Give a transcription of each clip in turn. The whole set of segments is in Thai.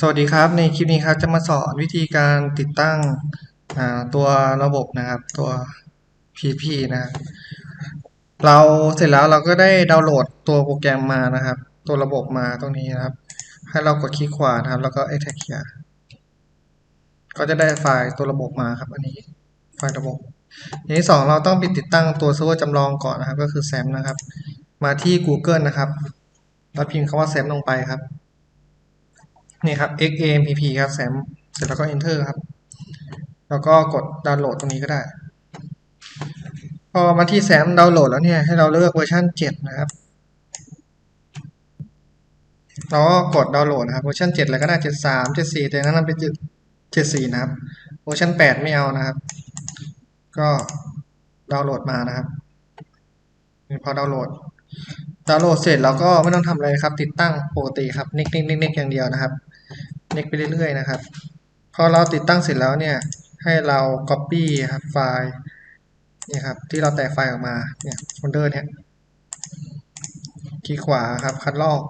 สวัสดีครับในคลิปนี้ครับจะมาสอนวิธีการติดตั้งตัวระบบนะครับตัว PP นะครับเราเสร็จแล้วเราก็ได้ดาวน์โหลดตัวโปรแกรมมานะครับ ตัวระบบมาตรงนี้นะครับ ให้เรากดคลิกขวานะครับ แล้วก็ extract e ก็จะได้ไฟล์ตัวระบบมาครับ อันนี้ไฟล์ระบบอย่างที่สองเราต้องไปติดตั้งตัวเซิร์ฟเวอร์จำลองก่อนนะครับ ก็คือ SAM นะครับ มาที่ Google นะครับแล้วพิมพ์คำว่า SAM ลงไปครับ นี่ครับ xampp ครับแซมเสร็จแล้วก็ enter ครับ แล้วก็กดดาวน์โหลดตรงนี้ก็ได้ พอมาที่แซมดาวน์โหลดแล้วเนี่ยให้เราเลือกเวอร์ชัน7 นะครับเราก็กดดาวน์โหลดนะครับเวอร์ชัน7อะไรก็ได้ 73 74 แต่นั้นมันเป็น74 นะครับเวอร์ชัน8 ไม่เอานะครับ ก็ดาวน์โหลดมานะครับพอดาวน์โหลด ดาวน์โหลดเสร็จเราก็ไม่ต้องทำอะไรครับ ติดตั้งปกติครับนิกนิกนิกนิกอย่างเดียวนะครับนิกไปเรื่อยๆนะครับ พอเราติดตั้งเสร็จแล้วเนี่ย ให้เรา copy ครับไฟล์นี่ครับที่เราแตกไฟล์ออกมาเนี่ยโฟลเดอร์เนี่ยคลิกขวาครับคัดลอก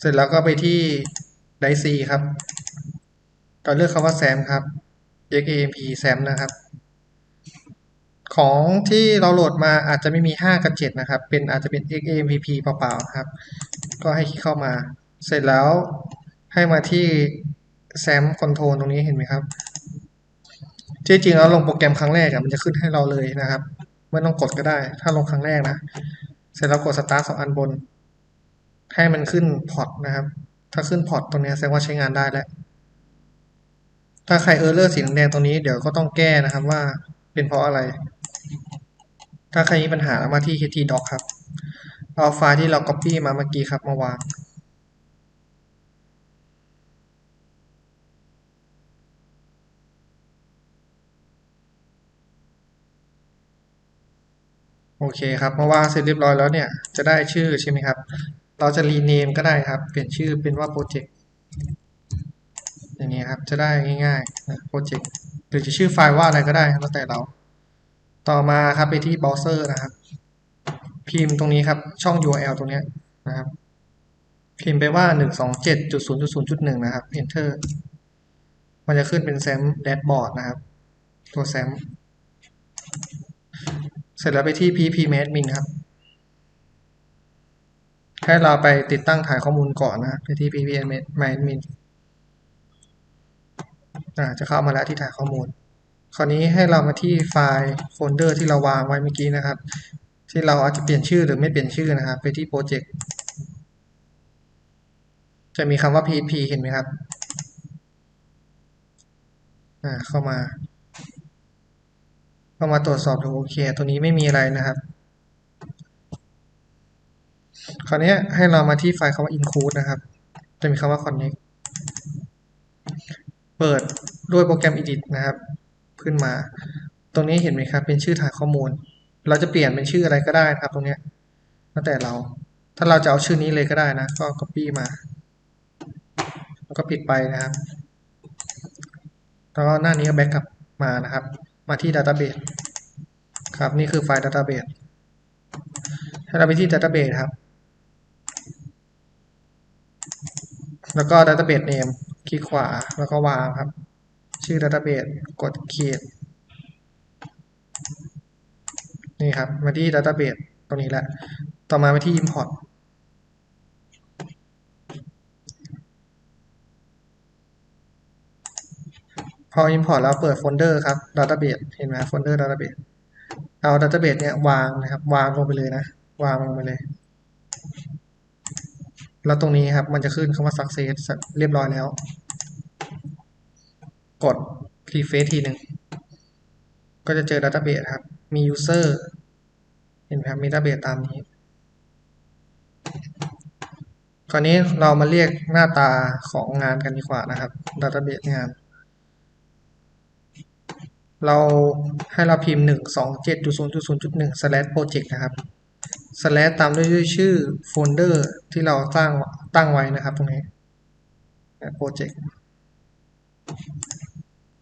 เสร็จแล้วก็ไปที่ Drive C ครับเราเลือกคำว่า SAM ครับ xampp SAM นะครับ ของที่เราโหลดมาอาจจะไม่มี 5 กับ 7 นะครับ เป็นอาจจะเป็น xampp เปล่าๆครับ ก็ให้คลิกเข้ามา เสร็จแล้วให้มาที่ SAM Control ตรงนี้เห็นไหมครับที่จริงแล้วลงโปรแกรมครั้งแรกอะมันจะขึ้นให้เราเลยนะครับ ไม่ต้องกดก็ได้ ถ้าลงครั้งแรกนะ เสร็จแล้วกด Start สองอันบน ให้มันขึ้นพอร์ตนะครับ ถ้าขึ้นพอร์ตตรงนี้แสดงว่าใช้งานได้แล้ว ถ้าใครเออร์เลอร์สีแดงตรงนี้เดี๋ยวก็ต้องแก้นะครับว่าเป็นเพราะอะไร ถ้าใครมีปัญหามาที่ htdoc ครับ เอาไฟล์ที่เรา copy มาเมื่อกี้ครับมาวางโอเคครับเมื่อวางเสร็จเรียบร้อยแล้วเนี่ยจะได้ชื่อใช่ไหมครับ เราจะรีเนมก็ได้ครับ เปลี่ยนชื่อเป็นว่าโปรเจกต์อย่างนี้ครับจะได้ง่ายๆนะโปรเจกต์หรือจะชื่อไฟล์ว่าอะไรก็ได้แล้วแต่เรา ต่อมาครับไปที่เบราว์เซอร์นะครับ พิมพ์ตรงนี้ครับช่อง URL ตรงนี้นะครับ พิมพ์ไปว่า 127.0.0.1 นะครับ Enter มันจะขึ้นเป็น SAM dashboard นะครับ ตัว SAM เสร็จแล้วไปที่ ppmadmin ครับให้เราไปติดตั้งฐานข้อมูลก่อนนะไปที่ ppmadmin อ่าจะเข้ามาแล้วที่ฐานข้อมูล คราวนี้ให้เรามาที่ไฟล์โฟลเดอร์ที่เราวางไว้เมื่อกี้นะครับ ที่เราอาจจะเปลี่ยนชื่อหรือไม่เปลี่ยนชื่อนะครับ ไปที่โปรเจกต์จะมีคำว่า php เห็นไหมครับอ่าเข้ามา เข้ามาตรวจสอบดูโอเค ตัวนี้ไม่มีอะไรนะครับ คราวนี้ให้เรามาที่ไฟล์คำว่า include นะครับ จะมีคำว่า connect เปิดด้วยโปรแกรม edit นะครับ ขึ้นมา ตรงนี้เห็นไหมครับ เป็นชื่อฐานข้อมูล เราจะเปลี่ยนเป็นชื่ออะไรก็ได้ครับ ตรงเนี้ยแล้วแต่เรา ถ้าเราจะเอาชื่อนี้เลยก็ได้นะ ก็ copy มา แล้วก็ปิดไปนะครับแล้วก็หน้านี้ก็แบ็กกลับมานะครับ มาที่ Database ครับ นี่คือไฟล์ Database ให้เราไปที่ Database ครับ แล้วก็ Database Name คลิกขวาแล้วก็วางครับ ชื่อ Database กด Create นี่ครับ มาที่ Database ตรงนี้แหละ ต่อมาไปที่ Import พอ import แล้วเปิดโฟลเดอร์ครับ database เห็นไหมโฟลเดอร์ database เอา database เนี่ยวางนะครับ วางลงไปเลยนะ วางลงไปเลย แล้วตรงนี้ครับ มันจะขึ้นคำว่า success เรียบร้อยแล้ว กด refresh ทีหนึ่ง ก็จะเจอ database ครับ มี user เห็นไหมครับ มี database ตามนี้ คราวนี้เรามาเรียกหน้าตาของงานกันดีกว่านะครับ database งาน เราให้เราพิมพ์หนึ่งสองเจ็ดจุดศูนย์จุดศูนย์จุดหนึ่ง slash project นะครับ slash ตามด้วยชื่อโฟลเดอร์ที่เราตั้งตั้งไว้นะครับตรงนี้ Project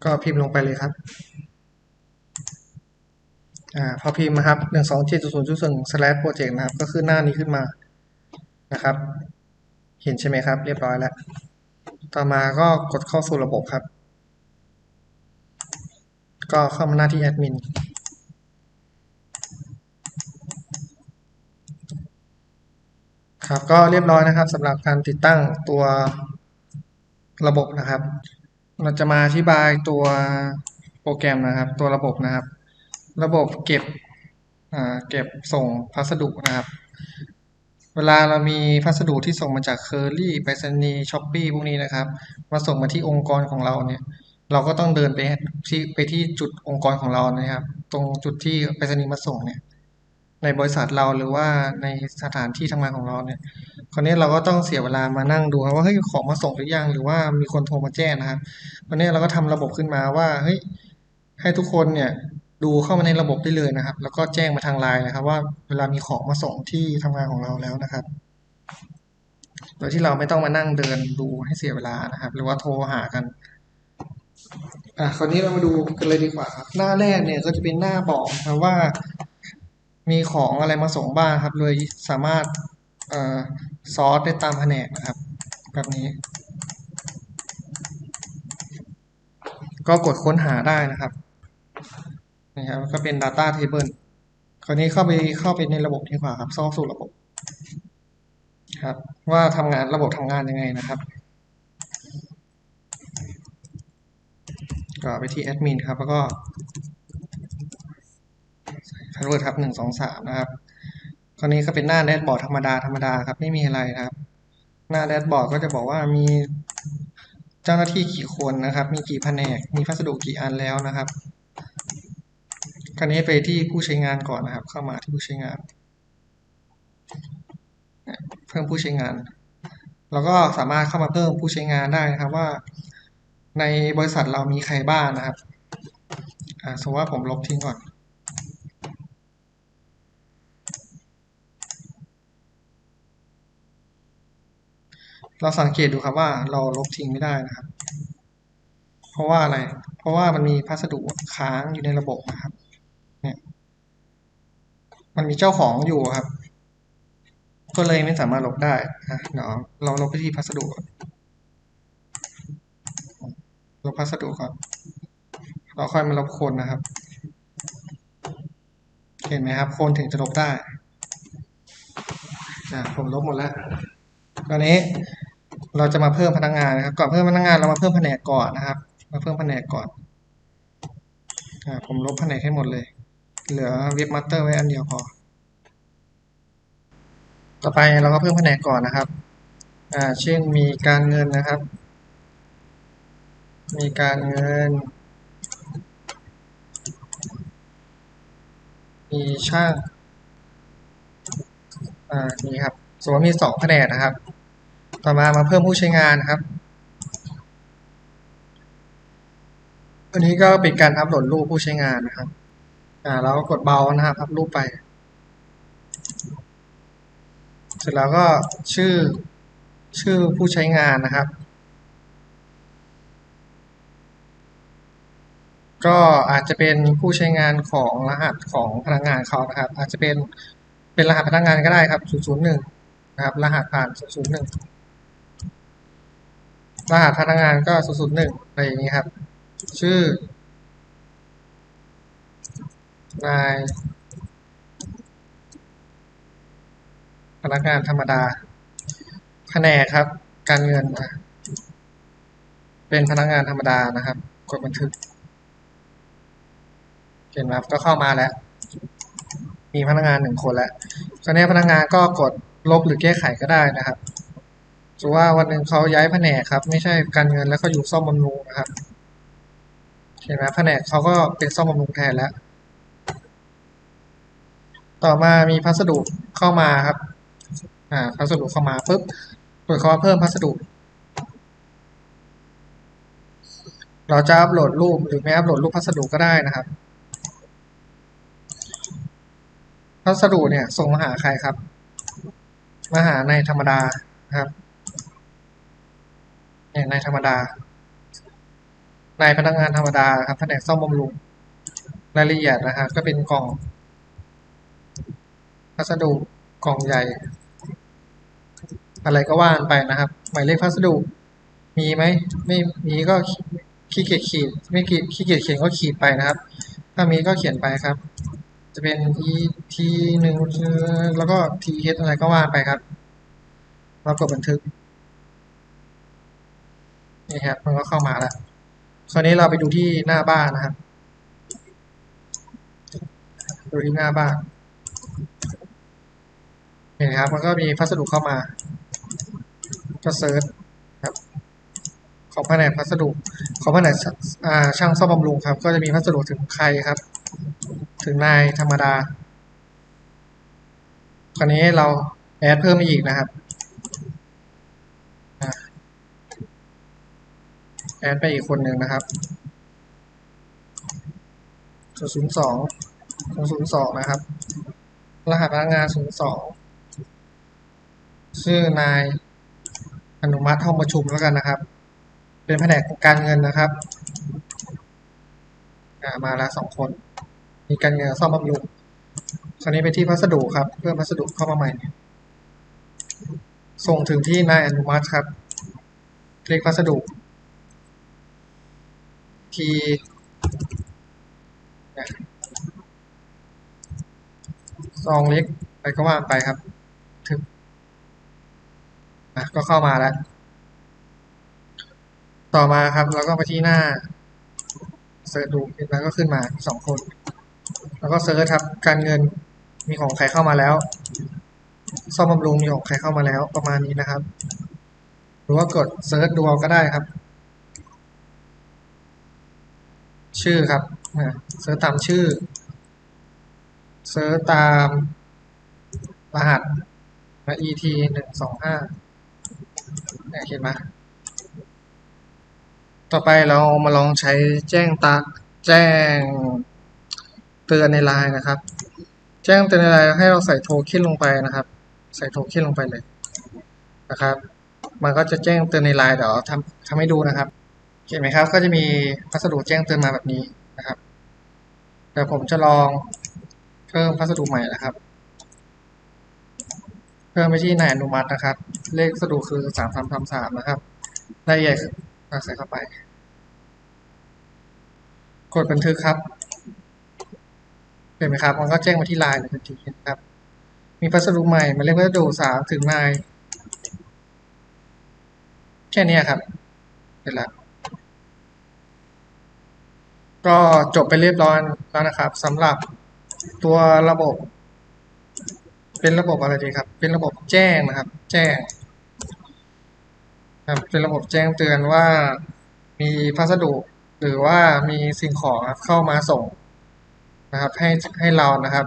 ก็พิมพ์ลงไปเลยครับอ่าพอพิมพ์นะครับหนึ่งสองเจ็ดจุดศูนย์จุดศูนย์ slash project นะครับ ก็ขึ้นหน้านี้ขึ้นมานะครับ เห็นใช่ไหมครับ เรียบร้อยแล้ว ต่อมาก็กดเข้าสู่ระบบครับ ก็เข้ามาหน้าที่แอดมินครับก็เรียบร้อยนะครับสำหรับการติดตั้งตัวระบบนะครับ เราจะมาอธิบายตัวโปรแกรมนะครับ ตัวระบบนะครับ ระบบเก็บเก็บส่งพัสดุนะครับ เวลาเรามีพัสดุที่ส่งมาจากเคอรี่ไปรษณีย์ช้อปปี้พวกนี้นะครับ มาส่งมาที่องค์กรของเราเนี่ย เราก็ต้องเดินไปที่ไปที่จุดองค์กรของเรานะครับ ตรงจุดที่ไปรษณีย์มาส่งเนี่ย ในบริษัทเราหรือว่าในสถานที่ทำงานของเราเนี่ยคราวนี้เราก็ต้องเสียเวลามานั่งดูครับว่าเฮ้ยของมาส่งหรือยังหรือว่ามีคนโทรมาแจ้งนะครับคราวนี้เราก็ทำระบบขึ้นมาว่าเฮ้ยให้ทุกคนเนี่ยดูเข้ามาในระบบได้เลยนะครับ แล้วก็แจ้งมาทางไลน์นะครับ ว่าเวลามีของมาส่งที่ทำงานของเราแล้วนะครับ โดยที่เราไม่ต้องมานั่งเดินดูให้เสียเวลานะครับ หรือว่าโทรหากันอะคราวนี้เรามาดูกันเลยดีกว่าครับ หน้าแรกเนี่ยก็จะเป็นหน้าบอกนะครับว่า มีของอะไรมาส่งบ้างครับ เลยสามารถอ่อซอร์สได้ตามแผนกนะครับ แบบนี้ ก็กดค้นหาได้นะครับนี่ครับก็เป็น Data Table คราวนี้เข้าไปเข้าไปในระบบดีกว่าครับเข้าสู่ระบบครับ ว่าทำงานระบบทำงานยังไงนะครับ ก็ไปที่แอดมินครับ แล้วก็ พาสเวิร์ดครับหนึ่งสองสามนะครับคราวนี้ก็เป็นหน้าแดชบอร์ดธรรมดาธรรมดาครับ ไม่มีอะไรนะครับ หน้าแดชบอร์ดก็จะบอกว่ามีเจ้าหน้าที่กี่คนนะครับ มีกี่แผนก มีพัสดุกี่อันแล้วนะครับ คราวนี้ไปที่ผู้ใช้งานก่อนนะครับ เข้ามาที่ผู้ใช้งาน เพิ่มผู้ใช้งาน แล้วก็สามารถเข้ามาเพิ่มผู้ใช้งานได้นะครับว่า ในบริษัทเรามีใครบ้างนะครับอ่าสมมติว่าผมลบทิ้งก่อน เราสังเกตดูครับว่าเราลบทิ้งไม่ได้นะครับ เพราะว่าอะไร เพราะว่ามันมีพัสดุค้างอยู่ในระบบนะครับ เนี่ย มันมีเจ้าของอยู่ครับ ก็เลยไม่สามารถลบได้อะเดี๋ยวเราลบไปที่พัสดุลบพัสดุก่อน เราค่อยมาลบคนนะครับ เห็นไหมครับ คนถึงจะลบได้อะผมลบหมดแล้วตอนนี้ เราจะมาเพิ่มพนักงานนะครับ ก่อนเพิ่มพนักงานเรามาเพิ่มแผนกก่อนนะครับ มาเพิ่มแผนกก่อนอ่าผมลบแผนกให้หมดเลย เหลือเว็บมาสเตอร์ไว้อันเดียวพอ ต่อไปเราก็เพิ่มแผนกก่อนนะครับ อ่า เช่นมีการเงินนะครับ มีการเงิน มีช่าง อ่า นี่ครับ สมมติมีสองแผนกนะครับ ต่อมามาเพิ่มผู้ใช้งานครับอันนี้ก็เป็นการอัปโหลดรูปผู้ใช้งานนะครับ อ่าเราก็กดเบานะครับอัพรูปไป เสร็จแล้วก็ชื่อชื่อผู้ใช้งานนะครับ ก็อาจจะเป็นผู้ใช้งานของรหัสของพนักงานเขานะครับ อาจจะเป็นเป็นรหัสพนักงานก็ได้ครับ 001 นะครับ รหัสผ่าน 001 รหัสพนักงานก็001อะไรอย่างนี้ครับ ชื่อนายพนักงานธรรมดา แผนกครับ การเงินอะเป็นพนักงานธรรมดานะครับ กดบันทึกเห็นไหมครับก็เข้ามาแล้ว มีพนักงานหนึ่งคนแล้วคราวนี้พนักงานก็กดลบหรือแก้ไขก็ได้นะครับ ติว่าวันหนึ่งเขาย้ายแผนกครับ ไม่ใช่การเงินแล้วเขาอยู่ซ่อมบำรุงนะครับเห็นไหมแผนกเขาก็เป็นซ่อมบำรุงแทนแล้ว ต่อมามีพัสดุเข้ามาครับ อ่า พัสดุเข้ามาปุ๊บกดคำว่าเพิ่มพัสดุ เราจะอัปโหลดรูปหรือไม่อัปโหลดรูปพัสดุก็ได้นะครับ พัสดุเนี่ยส่งมาหาใครครับ มาหาในธรรมดาครับ เนี่ยในธรรมดาในพนักงานธรรมดาครับแผนกซ่อมบำรุงรายละเอียดนะครับก็เป็นกล่องพัสดุกล่องใหญ่ อะไรก็ว่านไปนะครับ หมายเลขพัสดุ มีไหมไม่มีก็ขี้เกียจขีดไม่ขีดขี้เกียจเขียนก็ขีดไปนะครับ ถ้ามีก็เขียนไปครับ จะเป็น e t หนึ่งแล้วก็ t h อะไรก็ว่านไปครับเรากดบันทึก นี่ครับมันก็เข้ามาแล้ว คราวนี้เราไปดูที่หน้าบ้านนะครับ ดูที่หน้าบ้าน เห็นครับ มันก็มีพัสดุเข้ามา ก็เซิร์ชครับ ของแผนกพัสดุ ของแผนกช่างซ่อมบำรุงครับ ก็จะมีพัสดุถึงใครครับ ถึงนายธรรมดา คราวนี้เราแอดเพิ่มอีกนะครับอ่า แอดไปอีกคนหนึ่งนะครับศูนย์สองศูนย์สองนะครับ รหัสพนักงานศูนย์สองชื่อนายอนุมัติห้องประชุมแล้วกันนะครับ เป็นแผนกการเงินนะครับมาล้วสองคน มีการเงินซ่อมบำรุงคราวนี้ไปที่พัสดุครับ เพิ่มพัสดุเข้ามาใหม่ ส่งถึงที่นายอนุมัติครับ คลิกพัสดุ ทีซองเล็กไปก็ว่าไปครับถึงอะก็เข้ามาแล้ว ต่อมาครับแล้วก็ไปที่หน้าเสิร์ชดูแล้วก็ขึ้นมาสองคน แล้วก็เสิร์ชครับการเงินมีของใครเข้ามาแล้วซ่อมบำรุงมีของใครเข้ามาแล้วประมาณนี้นะครับ หรือว่ากดเซิร์ชดูเอาก็ได้ครับ ชื่อครับเซิร์ชตามชื่อเซิร์ชตามรหัสและ et หนึ่งสองห้าเนี่ยเห็นไหมต่อไปเรามาลองใช้แจ้งตาแจ้งเตือนในไลน์นะครับ แจ้งเตือนในไลน์ให้เราใส่โทเค็นลงไปนะครับ ใส่โทเค็นลงไปเลยนะครับ มันก็จะแจ้งเตือนในไลน์เดี๋ยวทำทำให้ดูนะครับ เห็นไหมครับ ก็จะมีพัสดุแจ้งเตือนมาแบบนี้นะครับ เดี๋ยวผมจะลองเพิ่มพัสดุใหม่นะครับ เพิ่มไปที่นายอนุมัตินะครับ เลขพัสดุคือสามสามสามสามนะครับรายละเอียดใส่เข้าไป กดบันทึกครับเห็นไหมครับ มันก็แจ้งมาที่ไลน์เลยทันทีนะครับ มีพัสดุใหม่หมายเลขพัสดุสามถึงนายแค่นี้ครับเสร็จแล้ว ก็จบไปเรียบร้อยแล้วนะครับสำหรับตัวระบบ เป็นระบบอะไรดีครับ เป็นระบบแจ้งนะครับ แจ้งครับเป็นระบบแจ้งเตือนว่ามีพัสดุหรือว่ามีสิ่งของเข้ามาส่งนะครับ ให้ให้เรานะครับ